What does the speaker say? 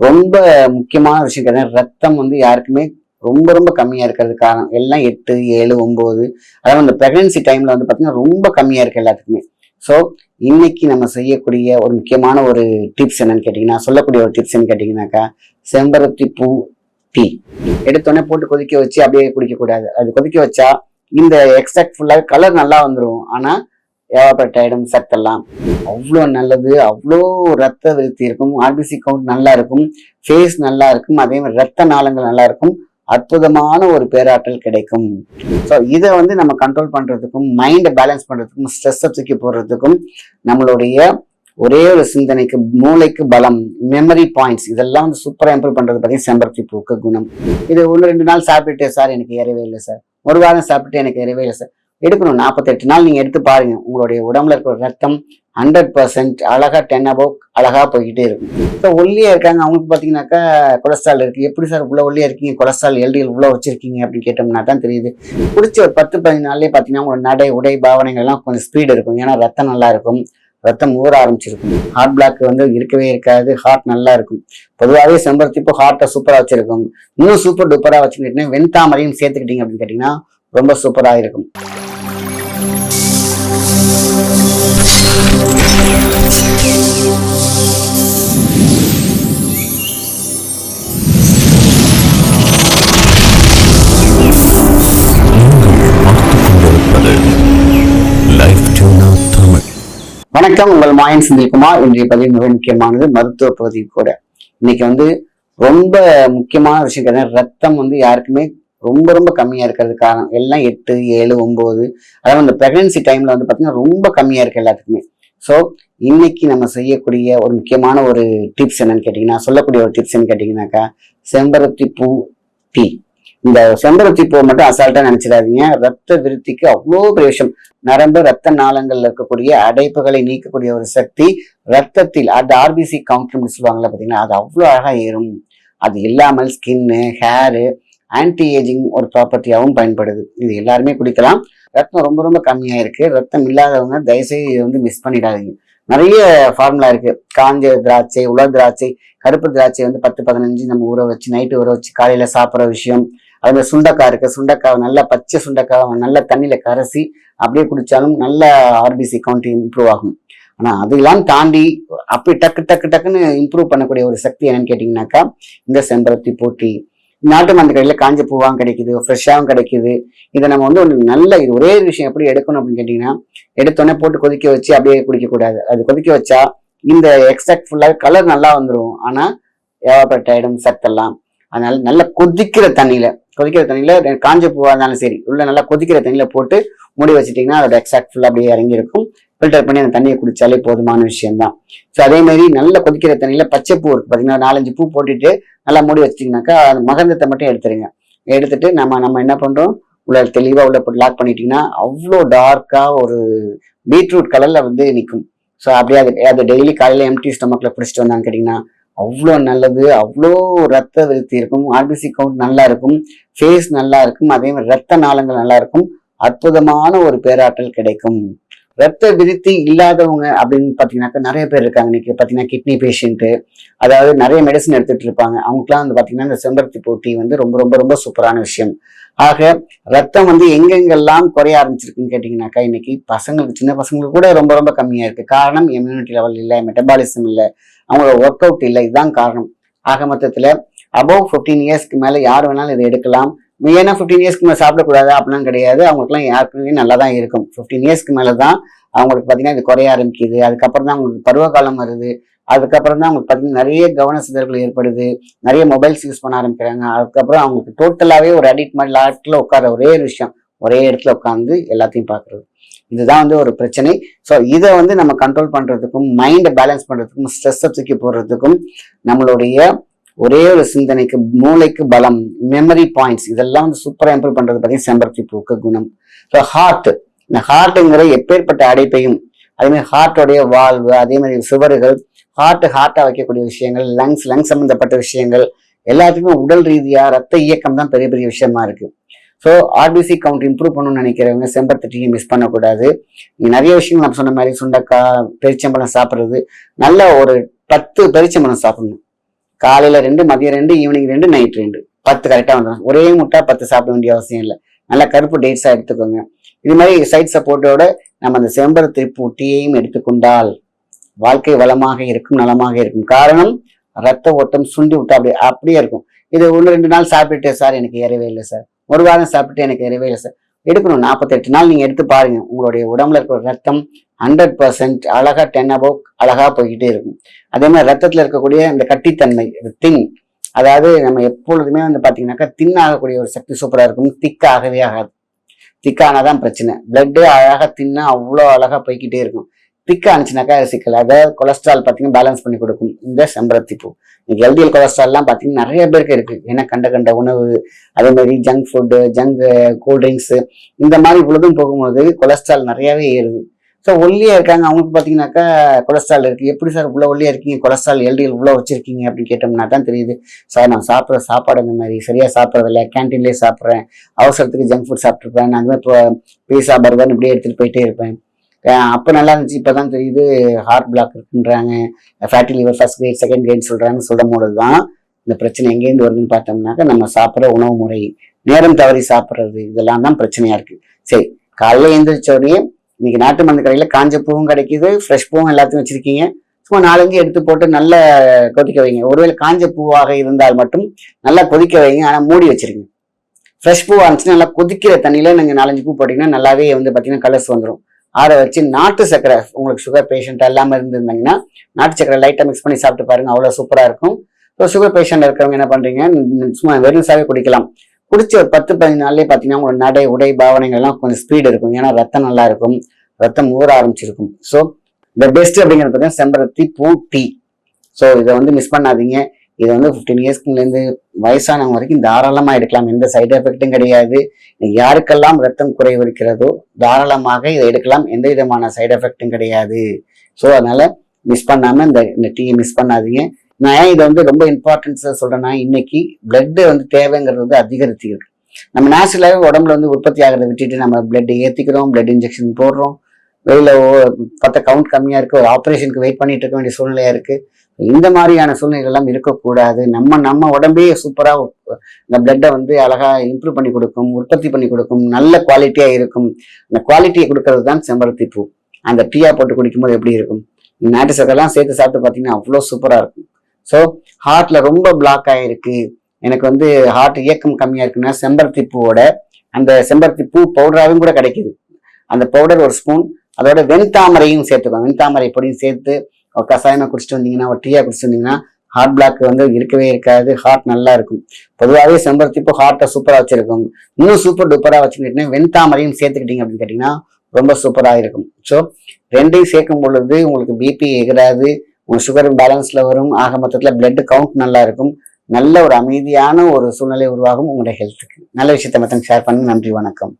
ரொம்ப முக்கியமான விஷயம் கேட்டீங்கன்னா ரத்தம் வந்து யாருக்குமே ரொம்ப ரொம்ப கம்மியா இருக்கிறது காரணம். எல்லாம் எட்டு ஏழு ஒன்பது. அதாவது அந்த பிரெக்னன்சி டைம்ல வந்து பாத்தீங்கன்னா ரொம்ப கம்மியா இருக்கு எல்லாத்துக்குமே. ஸோ இன்னைக்கு நம்ம செய்யக்கூடிய ஒரு முக்கியமான ஒரு டிப்ஸ் என்னன்னு கேட்டீங்கன்னா சொல்லக்கூடிய ஒரு டிப்ஸ் என்னன்னு கேட்டீங்கன்னாக்கா செம்பருத்தி பூ டீ. எடுத்தோடனே போட்டு கொதிக்க வச்சு அப்படியே குடிக்க கூடாது அது கொதிக்க வச்சா இந்த எக்ஸ்ட்ராக்ட் ஃபுல்லாக கலர் நல்லா வந்துடும் ஆனால் ஏவப்பட்ட ஆயிடும் சத்தெல்லாம் அவ்வளோ நல்லது அவ்வளோ ரத்த விருத்தி இருக்கும். ஆர்பிசி கவுண்ட் நல்லா இருக்கும். ஃபேஸ் நல்லா இருக்கும். அதே மாதிரி ரத்த நாளங்கள் நல்லா இருக்கும். அற்புதமான ஒரு பேராற்றல் கிடைக்கும். ஸோ இதை வந்து நம்ம கண்ட்ரோல் பண்ணுறதுக்கும் மைண்டை பேலன்ஸ் பண்ணுறதுக்கும் ஸ்ட்ரெஸ்ஸை தூக்கி போடுறதுக்கும் நம்மளுடைய ஒரே ஒரு சிந்தனைக்கு மூளைக்கு பலம் மெமரி பாயிண்ட்ஸ் இதெல்லாம் வந்து சூப்பராக இம்ப்ரூவ் பண்ணுறது பார்த்தீங்கன்னா செம்பருத்தி பூக்கு குணம். இது ஒன்று ரெண்டு நாள் சாப்பிட்டுட்டு சார் எனக்கு ஏறவே இல்லை சார். ஒரு வாரம் சாப்பிட்டு எனக்கு ஏறவே இல்லை சார். எடுக்கணும். நாற்பத்தெட்டு நாள் நீங்கள் எடுத்து பாருங்க. உங்களுடைய உடம்புல இருக்கிற ரத்தம் ஹண்ட்ரட் பர்சன்ட் அழகாக டென் அபவ் அழகாக போய்கிட்டே இருக்கும். இப்போ ஒல்லியாக இருக்காங்க. அவங்களுக்கு பார்த்தீங்கன்னாக்கா கொலஸ்ட்ரால் இருக்குது எப்படி சார் இவ்வளவு ஒல்லியாக இருக்கீங்க? கொலஸ்ட்ரால் எல்டிஎல் உள்ளே வச்சுருக்கீங்க அப்படின்னு கேட்டோம்னா தான் தெரியுது. பிடிச்ச ஒரு பத்து பதினஞ்சு நாள்லேயே பார்த்தீங்கன்னா உங்களோட நடை உடை பாவனைகள் எல்லாம் கொஞ்சம் ஸ்பீடு இருக்கும். ஏன்னா ரத்தம் நல்லா இருக்கும். ரத்தம் ஊற ஆரம்பிச்சிருக்கும். ஹார்ட் பிளாக் வந்து இருக்கவே இருக்காது. ஹார்ட் நல்லா இருக்கும். பொதுவாகவே செம்பருத்தி இப்போ ஹார்ட்டை சூப்பராக வச்சிருக்கும். இன்னும் சூப்பர் டூப்பராக வச்சுக்கிட்டீங்கன்னா வெண்தாமரையும் சேர்த்துக்கிட்டீங்க அப்படின்னு கேட்டிங்கன்னா ரொம்ப சூப்பராக இருக்கும். வணக்கம் உங்கள் மாயன் செந்தில்குமார் இன்றைய பதிவு மிக முக்கியமானது மருத்துவ பகுதி கூட. இன்னைக்கு வந்து ரொம்ப முக்கியமான விஷயம் ரத்தம் வந்து யாருக்குமே ரொம்ப ரொம்ப கம்மியா இருக்கிறது காரணம். எல்லாம் எட்டு ஏழு ஒன்பது. அதாவது அந்த பிரெக்னன்சி டைம்ல வந்து பாத்தீங்கன்னா ரொம்ப கம்மியா இருக்கு எல்லாத்துக்குமே. ஸோ இன்னைக்கு நம்ம செய்யக்கூடிய ஒரு முக்கியமான ஒரு டிப்ஸ் என்னன்னு கேட்டிங்கன்னா சொல்லக்கூடிய ஒரு டிப்ஸ் என்னன்னு செம்பருத்தி பூ டீ. இந்த செம்பருத்தி பூ மட்டும் அசால்ட்டாக நினச்சிடாதீங்க. ரத்த விருத்திக்கு அவ்வளோ பெரிய விஷயம். நரம்பு ரத்த நாளங்களில் இருக்கக்கூடிய அடைப்புகளை நீக்கக்கூடிய ஒரு சக்தி ரத்தத்தில் அது ஆர்பிசி கவுண்ட் சொல்லுவாங்களே பார்த்தீங்கன்னா அது அவ்வளோ அழகாக ஏறும். அது இல்லாமல் ஸ்கின்னு ஹேரு ஆன்டி ஏஜிங் ஒரு ப்ராப்பர்ட்டியாகவும் பயன்படுது. இது எல்லாருமே குடிக்கலாம். ரத்தம் ரொம்ப ரொம்ப கம்மியாக இருக்கு ரத்தம் இல்லாதவங்க தயவுசெய்து இதை வந்து மிஸ் பண்ணிடாதீங்க. நிறைய ஃபார்முலா இருக்கு. காஞ்ச திராட்சை உலர் திராட்சை கருப்பு திராட்சை வந்து பத்து பதினஞ்சு நம்ம ஊற வச்சு நைட்டு ஊற வச்சு காலையில சாப்பிட்ற விஷயம். அதில் சுண்டக்காய் இருக்கு. சுண்டக்காவை நல்லா பச்சை சுண்டக்காவை நல்ல தண்ணியில கரைசி அப்படியே குடிச்சாலும் நல்ல ஆர்பிசி கவுண்ட் இம்ப்ரூவ் ஆகும். ஆனால் அதெல்லாம் தாண்டி அப்படி டக்கு டக்கு டக்குன்னு இம்ப்ரூவ் பண்ணக்கூடிய ஒரு சக்தி என்னன்னு கேட்டிங்கனாக்கா இந்த செம்பருத்தி போட்டி நாட்டு மருந்து கடையில் காஞ்ச பூவாகவும் கிடைக்குது ஃப்ரெஷ்ஷாகவும் கிடைக்குது. இதை நம்ம வந்து ஒரு நல்ல இது ஒரே விஷயம் எப்படி எடுக்கணும் அப்படின்னு கேட்டிங்கன்னா எடுத்தோடனே போட்டு கொதிக்க வச்சு அப்படியே குடிக்கக்கூடாது. அது கொதிக்க வச்சா இந்த எக்ஸ்ட்ராக்ட் ஃபுல்லாக கலர் நல்லா வந்துடும் ஆனால் ஏவாப்பட்ட ஆகிடும் சத்தெல்லாம் அதனால நல்லா கொதிக்கிற தண்ணியில கொதிக்கிற தண்ணியில காஞ்ச பூவாக இருந்தாலும் சரி உள்ள நல்லா கொதிக்கிற தண்ணியில போட்டு மூடி வச்சுட்டிங்கன்னா அதோட எக்ஸாக்ட் ஃபுல்லாக அப்படியே இறங்கி இருக்கும் ஃபில்டர் பண்ணி அந்த தண்ணியை குடிச்சாலே போதுமான விஷயம் தான் ஸோ அதே மாதிரி நல்ல கொதிக்கிற தண்ணியில பச்சை பூ இருக்கு பார்த்தீங்கன்னா நாலஞ்சு பூ போட்டுட்டு நல்லா மூடி வச்சிட்டிங்கனாக்கா அது மகந்தத்தை மட்டும் எடுத்துருங்க. எடுத்துட்டு நம்ம நம்ம என்ன பண்றோம்? உள்ள தெளிவாக உள்ள போட்டு லாக் பண்ணிட்டீங்கன்னா அவ்வளோ டார்க்கா ஒரு பீட்ரூட் கலர்ல வந்து நிற்கும் ஸோ அப்படியே அது அது டெய்லி காலையில் எம்டி ஸ்டொமக்கில் பிடிச்சிட்டு வந்தாங்க கேட்டிங்கன்னா அவ்வளோ நல்லது அவ்வளோ ரத்த விருத்தி இருக்கும். ஆர்பிசி கவுண்ட் நல்லா இருக்கும். ஃபேஸ் நல்லா இருக்கும். அதே மாதிரி ரத்த நாளங்கள் நல்லா இருக்கும். அற்புதமான ஒரு பேராற்றல் கிடைக்கும். ரத்த விருத்தி இல்லாதவங்க அப்படின்னு பார்த்தீங்கன்னாக்கா நிறைய பேர் இருக்காங்க. இன்னைக்கு பார்த்தீங்கன்னா கிட்னி பேஷண்ட்டு அதாவது நிறைய மெடிசன் எடுத்துகிட்டு இருப்பாங்க. அவங்களுக்குலாம் வந்து பார்த்தீங்கன்னா இந்த செம்பருத்தி போட்டி வந்து ரொம்ப ரொம்ப ரொம்ப சூப்பரான விஷயம். ஆக ரத்தம் வந்து எங்கெங்கெல்லாம் குறைய ஆரம்பிச்சிருக்குன்னு கேட்டிங்கனாக்கா இன்னைக்கு பசங்களுக்கு சின்ன பசங்களுக்கு கூட ரொம்ப ரொம்ப கம்மியாக இருக்குது காரணம் இம்யூனிட்டி லெவல் இல்லை மெட்டபாலிசம் இல்லை அவங்களோட ஒர்க் அவுட் இல்லை. இதுதான் காரணம். ஆக மொத்தத்தில் அபவ் 15 இயர்ஸ்க்கு மேலே யார் வேணாலும் இதை எடுக்கலாம். ஏன்னா 15 இயர்ஸ்க்கு மேலே சாப்பிடக்கூடாது அப்படிலாம் கிடையாது. அவங்களுக்குலாம் யாருக்குமே நல்லா தான் இருக்கும். 15 இயர்ஸ்க்கு மேலே தான் அவங்களுக்கு பார்த்தீங்கன்னா இது குறைய ஆரம்பிக்குது. அதுக்கப்புறம் தான் அவங்களுக்கு பருவ காலம் வருது. அதுக்கப்புறம் தான் அவங்களுக்கு பார்த்தீங்கன்னா நிறைய கவன சிதறல் ஏற்படுது. நிறைய மொபைல்ஸ் யூஸ் பண்ண ஆரம்பிக்கிறாங்க. அதுக்கப்புறம் அவங்களுக்கு டோட்டலாகவே ஒரு அடிக்ட் மாதிரி லாட்டில் உட்கார ஒரே ஒரு விஷயம். ஒரே இடத்துல உட்காந்து எல்லாத்தையும் பார்க்குறது இதுதான் வந்து ஒரு பிரச்சனை. ஸோ இதை வந்து நம்ம கண்ட்ரோல் பண்ணுறதுக்கும் மைண்டை பேலன்ஸ் பண்ணுறதுக்கும் ஸ்ட்ரெஸ்ஸை தூக்கி போடுறதுக்கும் நம்மளுடைய ஒரே ஒரு சிந்தனைக்கு மூளைக்கு பலம் மெமரி பாயிண்ட்ஸ் இதெல்லாம் வந்து சூப்பராக இம்ப்ரூவ் பண்ணுறது பார்த்தீங்கன்னா செம்பருத்தி பூக்கு குணம். ஸோ ஹார்ட் இந்த ஹார்ட்டுங்கிற எப்பேற்பட்ட அடைப்பையும் அதே மாதிரி ஹார்ட்டோடைய வாழ்வு அதே மாதிரி சுவர்கள் ஹார்ட் ஹார்ட்டாக வைக்கக்கூடிய விஷயங்கள் லங்ஸ் லங்ஸ் சம்மந்தப்பட்ட விஷயங்கள் எல்லாத்துக்குமே உடல் ரீதியாக ரத்த இயக்கம் தான் பெரிய பெரிய விஷயமா இருக்கு. ஸோ ஆர்பிசி கவுண்ட் இம்ப்ரூவ் பண்ணணும்னு நினைக்கிறவங்க செம்பருத்தி டீயை மிஸ் பண்ணக்கூடாது. நீங்கள் நிறைய விஷயங்கள் நம்ம சொன்ன மாதிரி சுண்டக்காய் பெரிச்சம்பழம் சாப்பிட்றது நல்ல ஒரு பத்து பெரிச்சம்பழம் சாப்பிடணும். காலையில ரெண்டு மதியம் ரெண்டு ஈவினிங் ரெண்டு நைட் ரெண்டு. பத்து கரெக்டாக வந்துடும் ஒரே முட்டா பத்து சாப்பிட வேண்டிய அவசியம் இல்லை. நல்லா கருப்பு டேட்ஸாக எடுத்துக்கோங்க. இது மாதிரி சைட் சப்போர்ட்டோட நம்ம அந்த செம்பருத்தி பூட்டியையும் எடுத்துக்கொண்டால் வாழ்க்கை வளமாக இருக்கும் நலமாக இருக்கும். காரணம் ரத்த ஓட்டம் சுண்டி விட்டா அப்படியே அப்படியே இருக்கும். இது ஒன்று ரெண்டு நாள் சாப்பிட்டுட்டு சார் எனக்கு ஏறவே இல்லை சார். ஒரு வாரம் சாப்பிட்டு எனக்கு ஏறவே இல்லை சார். எடுக்கணும். நாற்பத்தெட்டு நாள் நீங்கள் எடுத்து பாருங்க. உங்களுடைய உடம்புல இருக்கிற ரத்தம் ஹண்ட்ரட் பர்சன்ட் அழகாக டென் அபோவ் அழகாக போய்கிட்டே இருக்கும். அதே மாதிரி ரத்தத்தில் இருக்கக்கூடிய இந்த கட்டித்தன்மை தின் அதாவது நம்ம எப்பொழுதுமே வந்து பார்த்தீங்கன்னாக்கா தின் ஆகக்கூடிய ஒரு சக்தி சூப்பராக இருக்கும். திக்காகவே ஆகாது. ஆகாது திக்கானாதான் பிரச்சனை. பிளட்டு அழகாக தின்னா அவ்வளோ அழகாக போய்கிட்டே இருக்கும். திக்கா இருந்துச்சுனாக்கா சிக்கல். அதாவது கொலஸ்ட்ரால் பார்த்தீங்கன்னா பேலன்ஸ் பண்ணி கொடுக்கும். இந்த செம்பருத்தி பூ இன்னைக்கு எல்டிஎல் கொலஸ்ட்ரால்லாம் பார்த்தீங்கன்னா நிறைய பேருக்கு இருக்கு. ஏன்னா கண்ட கண்ட உணவு அதே மாதிரி ஜங்க் ஃபுட்டு ஜங்க் கூல்ட்ரிங்க்ஸு இந்த மாதிரி பொழுதும் போகும்போது கொலஸ்ட்ரால் நிறையாவே ஏறுது. ஸோ ஒல்லியாக இருக்காங்க. அவங்களுக்கு பார்த்தீங்கன்னாக்கா கொலஸ்ட்ரால் இருக்குது எப்படி சார் இவ்வளோ ஒல்லியாக இருக்கீங்க? கொலஸ்ட்ரால் எல்டிஎல் இவ்வளோ வச்சுருக்கீங்க அப்படின்னு கேட்டோம்னா தான் தெரியுது. சார் நான் சாப்பிட்ற சாப்பாடு இந்த மாதிரி சரியாக சாப்பிட்றதில்ல கேன்டீன்லேயே சாப்பிட்றேன். அவசரத்துக்கு ஜங்க் ஃபுட் சாப்பிட்ருப்பேன் நான் இப்போ பீஸா பர்கர்னு இப்படியே எடுத்துகிட்டு போயிட்டே இருப்பேன். அப்போ நல்லா இருந்துச்சு. இப்பதான் தெரியுது ஹார்ட் பிளாக் இருக்குன்றாங்க. Fatty liver first grade second grade சொல்கிறாங்கன்னு சொல்லும் போது தான் இந்த பிரச்சனை எங்கேருந்து வருதுன்னு பார்த்தோம்னாக்க நம்ம சாப்பிட்ற உணவு முறை நேரம் தவறி சாப்பிட்றது இதெல்லாம் தான் பிரச்சனையாக இருக்குது சரி காலையில் எழுந்திரிச்ச உடனே இன்னைக்கு நாட்டு மருந்து கடையில் காஞ்ச பூவும் கிடைக்குது ஃப்ரெஷ் பூவும் எல்லாத்தையும் வச்சுருக்கீங்க. சும்மா நாலஞ்சு எடுத்து போட்டு நல்லா கொதிக்க வைங்க. ஒருவேளை காஞ்ச பூவாக இருந்தால் மட்டும் நல்லா கொதிக்க வைங்க ஆனால் மூடி வச்சிருங்க. ஃப்ரெஷ் பூவாக இருந்துச்சுன்னா நல்லா கொதிக்கிற தண்ணியில் நீங்கள் நாலஞ்சு பூ போட்டிங்கன்னா நல்லாவே வந்து பார்த்தீங்கன்னா கலர்ஸ் வந்துடும் ஆற வச்சு நாட்டு சக்கரை உங்களுக்கு சுகர் பேஷண்ட் எல்லாமே இருந்திருந்தாங்கன்னா நாட்டு சக்கரை லைட்டாக மிக்ஸ் பண்ணி சாப்பிட்டு பாருங்க அவ்வளோ சூப்பராக இருக்கும். ஸோ சுகர் பேஷண்ட் இருக்கிறவங்க என்ன பண்ணுறீங்க சும்மா வெறும் குடிக்கலாம். குடிச்ச ஒரு பத்து பதினஞ்சு நாள்லேயே பார்த்தீங்கன்னா உங்களோட நடை உடை பாவனைகள்லாம் கொஞ்சம் ஸ்பீடு இருக்கும். ஏன்னா ரத்தம் நல்லா இருக்கும். ரத்தம் ஊற ஆரம்பிச்சிருக்கும். ஸோ த பெஸ்ட் அப்படிங்கிறது பார்த்தீங்கன்னா செம்பருத்தி பூ டீ ஸோ இதை வந்து மிஸ் பண்ணாதீங்க. இது வந்து ஃபிஃப்டீன் இயர்ஸ்க்குலேருந்து வயசானவங்க வரைக்கும் தாராளமாக எடுக்கலாம். எந்த சைடு எஃபெக்ட்டும் கிடையாது. யாருக்கெல்லாம் ரத்தம் குறைவு இருக்கிறதோ தாராளமாக இதை எடுக்கலாம். எந்த விதமான சைடு எஃபெக்ட்டும் கிடையாது. ஸோ அதனால் மிஸ் பண்ணாமல் இந்த இந்த டீயை மிஸ் பண்ணாதீங்க. நான் ஏன் இதை வந்து ரொம்ப இம்பார்ட்டன்ஸாக சொல்கிறேன்னா இன்னைக்கு பிளட்டு வந்து தேவைங்கிறது வந்து அதிகரிச்சு நம்ம நேச்சுரலாகவே உடம்புல வந்து உற்பத்தி ஆகிறத விட்டுட்டு நம்ம பிளட் ஏற்றிக்கிறோம் பிளட் இன்ஜெக்ஷன் போடுறோம். வெளியில் பார்த்தா கவுண்ட் கம்மியாக இருக்குது ஒரு ஆப்ரேஷனுக்கு வெயிட் பண்ணிட்டு இருக்க வேண்டிய சூழ்நிலையாக இருக்குது இந்த மாதிரியான சூழ்நிலைகள்லாம் இருக்கக்கூடாது. நம்ம நம்ம உடம்பே சூப்பராக இந்த பிளட்டை வந்து அழகாக இம்ப்ரூவ் பண்ணி கொடுக்கும் உற்பத்தி பண்ணி கொடுக்கும் நல்ல குவாலிட்டியாக இருக்கும். அந்த குவாலிட்டியை கொடுக்கறது தான் செம்பருத்தி பூ. அந்த டீயா போட்டு குடிக்கும்போது எப்படி இருக்கும்? நாட்டு சக்கரெல்லாம் சேர்த்து சாப்பிட்டு பார்த்தீங்கன்னா அவ்வளோ சூப்பராக இருக்கும். ஸோ ஹார்ட்ல ரொம்ப பிளாக் ஆகிருக்கு எனக்கு வந்து ஹார்ட் இயக்கம் கம்மியாக இருக்குன்னா செம்பருத்தி பூவோட அந்த செம்பருத்தி பூ பவுடராகவும் கூட கிடைக்குது. அந்த பவுடர் ஒரு ஸ்பூன் அதோட வெண்தாமரையும் சேர்த்துக்கோங்க வெண்தாமரை பொடியும் சேர்த்து ஒரு குடிச்சிட்டு வந்தீங்கன்னா ஒரு டீயா குடிச்சிட்டு வந்தீங்கன்னா ஹார்ட் பிளாக் வந்து இருக்கவே இருக்காது. ஹார்ட் நல்லா இருக்கும். பொதுவாகவே செம்பருத்தி இப்போ ஹார்ட்டை சூப்பராக வச்சிருக்கும். இன்னும் சூப்பர் டூப்பராக வச்சுக்கிட்டீங்கன்னா வெண்தாமரையும் சேர்த்துக்கிட்டீங்க அப்படின்னு கேட்டீங்கன்னா ரொம்ப சூப்பராக இருக்கும். ஸோ ரெண்டையும் சேர்க்கும் பொழுது உங்களுக்கு பிபி எகிராது உங்கள் சுகர் பேலன்ஸில் வரும். ஆக மொத்தத்தில் பிளட் கவுண்ட் நல்லா இருக்கும். நல்ல ஒரு அமைதியான ஒரு சூழ்நிலை உருவாகும் உங்களுடைய ஹெல்த்துக்கு நல்ல விஷயத்தை மற்ற ஷேர் பண்ணுங்க. நன்றி வணக்கம்.